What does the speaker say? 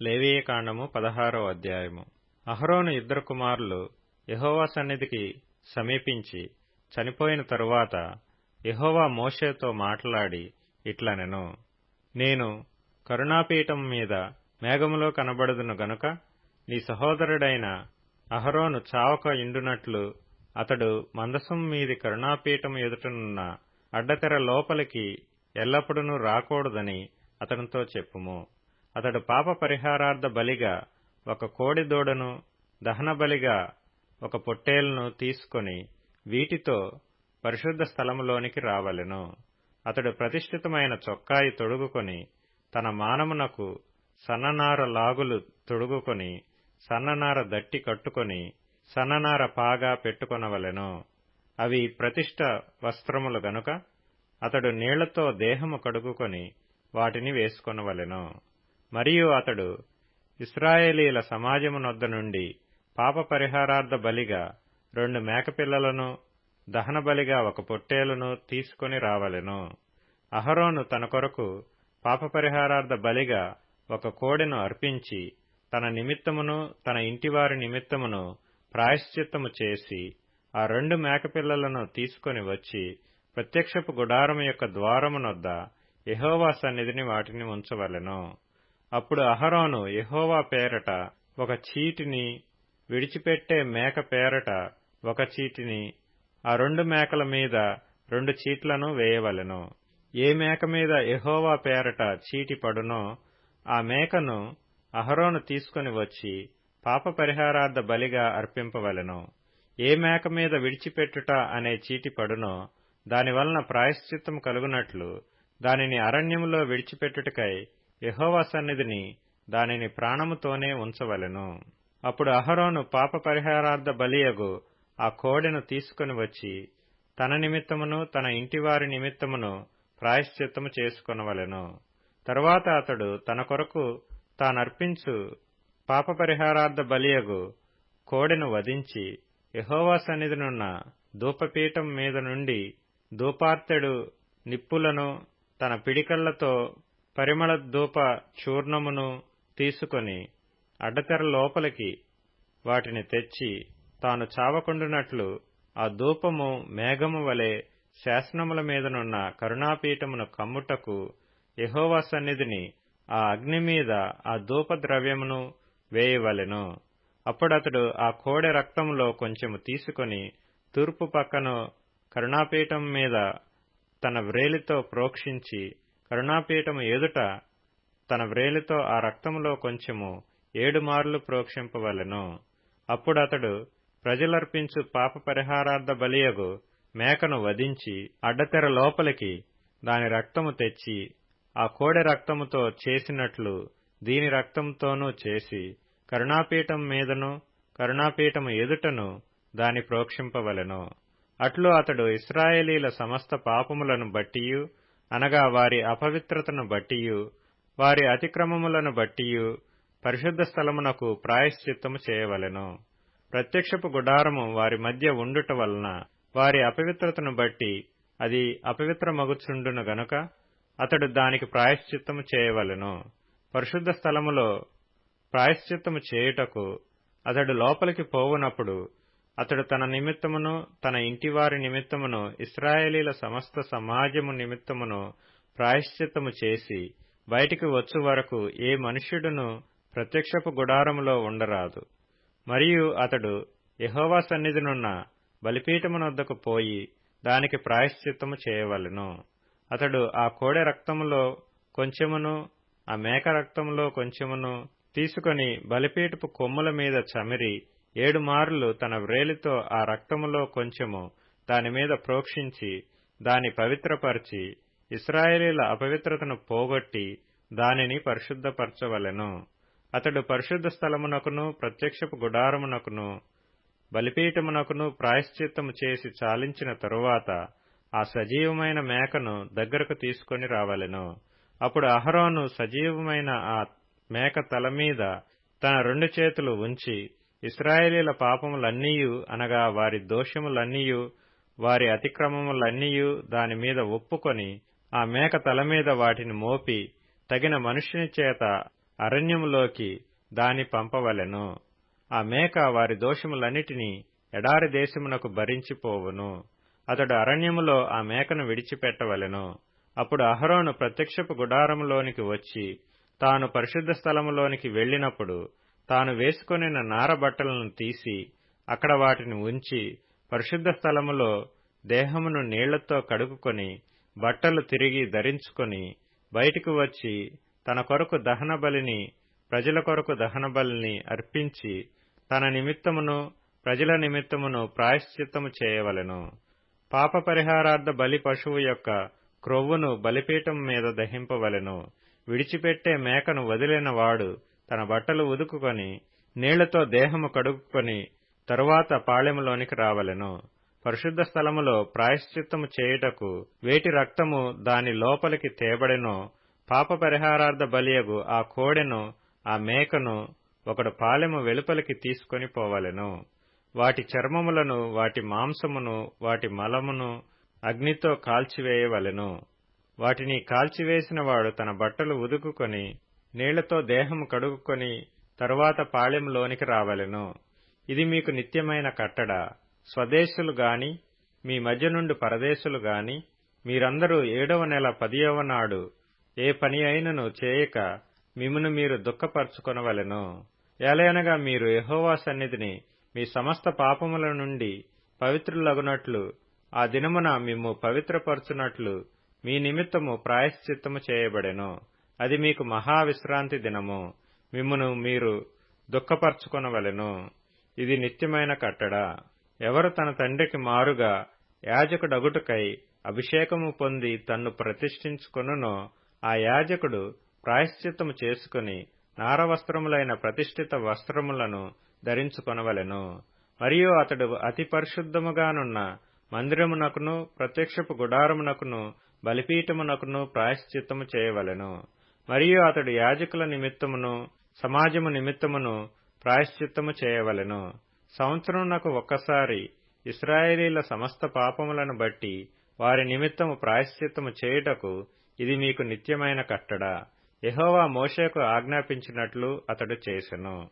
లేవీయకాండము పదహారో అధ్యాయము. అహరోను ఇద్దరు కుమారులు యహోవా సన్నిధికి సమీపించి చనిపోయిన తరువాత యహోవా మోషేతో మాట్లాడి ఇట్లనెను నేను కరుణాపీఠం మీద మేఘములో కనబడదును గనుక నీ సహోదరుడైన అహరోను చావక ఇండునట్లు అతడు మందసం మీది కరుణాపీఠం ఎదుటనున్న అడ్డతెర లోపలికి ఎల్లప్పుడూ రాకూడదని అతనితో చెప్పుము. అతడు పాప పరిహారార్థ బలిగా ఒక కోడి దూడను దహన బలిగా ఒక పొట్టేలును తీసుకొని వీటితో పరిశుద్ధ స్థలములోనికి రావలెను. అతడు ప్రతిష్ఠితమైన చొక్కాయి తొడుగుకొని తన మానమునకు సన్ననార లాగులు తొడుగుకొని సన్ననార దట్టి కట్టుకొని సన్ననార పాగా పెట్టుకొనవలెను. అవి ప్రతిష్ట వస్త్రములు గనుక అతడు నీళ్ళతో దేహము కడుగుకొని వాటిని వేసుకొనవలెను. మరియు అతడు ఇస్రాయేలీల సమాజమునొద్ద నుండి పాప పరిహారార్థ బలిగా రెండు మేకపిల్లలను దహన బలిగా ఒక పొట్టేలును తీసుకొని రావలెను. అహరోను తన కొరకు పాప పరిహారార్థ బలిగా ఒక కోడెను అర్పించి తన నిమిత్తమును తన ఇంటివారి నిమిత్తమును ప్రాయశ్చిత్తము చేసి ఆ రెండు మేకపిల్లలను తీసుకొని వచ్చి ప్రత్యక్షపు గుడారము యొక్క ద్వారమునొద్ద యహోవా సన్నిధిని వాటిని ఉంచవలెను. అప్పుడు అహరోను ఎహోవా పేరట ఒక చీటిని విడిచిపెట్టే మేక పేరట ఒక చీటిని ఆ రెండు మేకల మీద రెండు చీట్లను వేయవలెను. ఏ మేక మీద ఎహోవా పేరట చీటి పడునో ఆ మేకను అహరోను తీసుకుని వచ్చి పాప పరిహారార్థ బలిగా అర్పింపవలెను. ఏ మేక మీద విడిచిపెట్టుట అనే చీటి పడునో దానివలన ప్రాయశ్చిత్తం కలుగునట్లు దానిని అరణ్యములో విడిచిపెట్టుటకై యహోవా సన్నిధిని దానిని ప్రాణముతోనే ఉంచవలెను. అప్పుడు అహరోను పాప పరిహారార్థ బలియగు ఆ కోడెను తీసుకుని వచ్చి తన నిమిత్తమును తన ఇంటివారి నిమిత్తమును ప్రాయశ్చిత్తము చేసుకొనవలెను. తరువాత అతడు తన కొరకు తానర్పించు పాప పరిహారార్థ బలియగు కోడెను వధించి యహోవా సన్నిధినున్న ధూపపీఠం మీద నుండి ధూపార్తెడు నిప్పులను తన పిడికళ్ళతో పరిమళ ధూప చూర్ణమును తీసుకొని అడ్డతెర లోపలికి వాటిని తెచ్చి తాను చావకుండునట్లు ఆ ధూపము మేఘము వలె శాసనముల మీదనున్న కరుణాపీఠమును కమ్ముటకు యహోవా సన్నిధిని ఆ అగ్ని మీద ఆ ధూప ద్రవ్యమును వేయవలెను. అప్పుడతడు ఆ కోడె రక్తములో కొంచెము తీసుకొని తూర్పు పక్కను కరుణాపీఠం మీద తన వ్రేలితో ప్రోక్షించి కరుణాపీఠము ఎదుట తన వ్రేలితో ఆ రక్తములో కొంచెము ఏడు మార్లు ప్రోక్షింపవలెను. అప్పుడతడు ప్రజలర్పించు పాప పరిహారార్థ బలియగు మేకను వధించి అడ్డతెర లోపలికి దాని రక్తము తెచ్చి ఆ కోడె రక్తముతో చేసినట్లు దీని రక్తంతోనూ చేసి కరుణాపీఠం మీదను కరుణాపీఠము ఎదుటను దాని ప్రోక్షింపవలెను. అట్లు అతడు ఇస్రాయేలీల సమస్త పాపములను బట్టియు అనగా వారి అపవిత్రతను బట్టియు వారి అతిక్రమములను బట్టియు పరిశుద్ధ స్థలమునకు ప్రాయశ్చిత్తము చేయవలెను. ప్రత్యక్షపు గుడారము వారి మధ్య ఉండుట వలన వారి అపవిత్రతను బట్టి అది అపవిత్రమగుచుండును గనుక అతడు దానికి ప్రాయశ్చిత్తము చేయవలెను. పరిశుద్ధ స్థలములో ప్రాయశ్చిత్తము చేయుటకు అతడు లోపలికి పోవునప్పుడు అతడు తన నిమిత్తమును తన ఇంటివారి నిమిత్తమును ఇస్రాయేలీల సమస్త సమాజము నిమిత్తమును ప్రాయశ్చిత్తము చేసి బయటికి వచ్చు వరకు ఏ మనుష్యుడును ప్రత్యక్షపు గుడారములో ఉండరాదు. మరియు అతడు యహోవా సన్నిధినున్న బలిపీఠమునొద్దకు పోయి దానికి ప్రాయశ్చిత్తము చేయవలెను. అతడు ఆ కోడె రక్తములో కొంచెమును ఆ మేక రక్తములో కొంచెమును తీసుకొని బలిపీటపు కొమ్ముల మీద చమిరి ఏడు మార్లు తన వ్రేలితో ఆ రక్తములో కొంచెము దానిమీద ప్రోక్షించి దాని పవిత్రపరిచి ఇస్రాయేలీల అపవిత్రతను పోగొట్టి దానిని పరిశుద్ధపరచవలెను. అతడు పరిశుద్ధ స్థలమునకును ప్రత్యక్షపు గుడారమునకును బలిపీఠమునకును ప్రాయశ్చిత్తము చేసి చాలించిన తరువాత ఆ సజీవమైన మేకను దగ్గరకు తీసుకొని రావలెను. అప్పుడు అహరోను సజీవమైన ఆ మేక తల మీద తన రెండు చేతులు ఉంచి ఇస్రాయేలీల పాపములన్నీయు అనగా వారి దోషములన్నీయు వారి అతిక్రమములన్నీయు దాని మీద ఒప్పుకొని ఆ మేక తల మీద వాటిని మోపి తగిన మనుష్యుని చేత అరణ్యములోకి దాని పంపవలెను. ఆ మేక వారి దోషములన్నిటినీ ఎడారి దేశమునకు భరించిపోవును. అతడు అరణ్యములో ఆ మేకను విడిచిపెట్టవలెను. అప్పుడు అహరోను ప్రత్యక్షపు గుడారములోనికి వచ్చి తాను పరిశుద్ధ స్థలములోనికి వెళ్ళినప్పుడు తాను వేసుకొనిన నార బట్టలను తీసి అక్కడ వాటిని ఉంచి పరిశుద్ధ స్థలములో దేహమును నీళ్ళతో కడుగుకొని బట్టలు తిరిగి ధరించుకొని బయటికి వచ్చి తన కొరకు దహన బలిని ప్రజల కొరకు దహన బలిని అర్పించి తన నిమిత్తమును ప్రజల నిమిత్తమును ప్రాయశ్చిత్తము చేయవలెను. పాప పరిహారార్థ బలి పశువు యొక్క క్రొవ్వును బలిపీఠం మీద దహింపవలెను. విడిచిపెట్టే మేకను వదిలిన వాడు తన బట్టలు ఉదుకుకొని నీళ్ళతో దేహము కడుక్కుని తరువాత పాళెములోనికి రావలెను. పరిశుద్ధ స్థలములో ప్రాయశ్చిత్తము చేయుటకు వేటి రక్తము దాని లోపలికి తేబడెనో పాప పరిహారార్థ బలియగు ఆ కోడెను ఆ మేకను ఒకడు పాలెము వెలుపలికి తీసుకొని పోవలెను. వాటి చర్మములను వాటి మాంసమును వాటి మలమును అగ్నితో కాల్చివేయవలెను. వాటిని కాల్చివేసిన వాడు తన బట్టలు ఉదుకుకొని నీళ్ళతో దేహము కడుగుకొని తరువాత పాళెంలోనికి రావలెను. ఇది మీకు నిత్యమైన కట్టడ. స్వదేశులు గాని మీ మధ్య నుండి పరదేశులు గాని మీరందరూ ఏడవ నెల పదియవ నాడు ఏ పని అయినను చేయక మిమ్మును మీరు దుఃఖపరచుకొనవలెను. ఎలయనగా మీరు యహోవా సన్నిధిని మీ సమస్త పాపముల నుండి పవిత్రులగునట్లు ఆ దినమున మిమ్ము పవిత్రపరచునట్లు మీ నిమిత్తము ప్రాయశ్చిత్తము చేయబడెను. అది మీకు మహావిశ్రాంతి దినము. మిమ్మును మీరు దుఃఖపరచుకొనవలెను. ఇది నిత్యమైన కట్టడ. ఎవరు తన తండ్రికి మారుగా యాజకుడగుటకై అభిషేకము పొంది తన్ను ప్రతిష్ఠించుకొనునో ఆ యాజకుడు ప్రాయశ్చిత్తము చేసుకుని నారవస్త్రములైన ప్రతిష్ఠిత వస్త్రములను ధరించుకొనవలెను. మరియు అతడు అతి పరిశుద్ధముగానున్న మందిరమునకును ప్రత్యక్షపు గుడారమునకును బలిపీఠమునకును ప్రాయశ్చిత్తము చేయవలెను. మరియు అతడు యాజకుల నిమిత్తమును సమాజము నిమిత్తమును ప్రాయశ్చిత్తము చేయవలెను. సంవత్సరమునకు ఒక్కసారి ఇస్రాయేలీల సమస్త పాపములను బట్టి వారి నిమిత్తము ప్రాయశ్చిత్తము చేయుటకు ఇది మీకు నిత్యమైన కట్టడ. యెహోవా మోషేకు ఆజ్ఞాపించినట్లు అతడు చేసెను.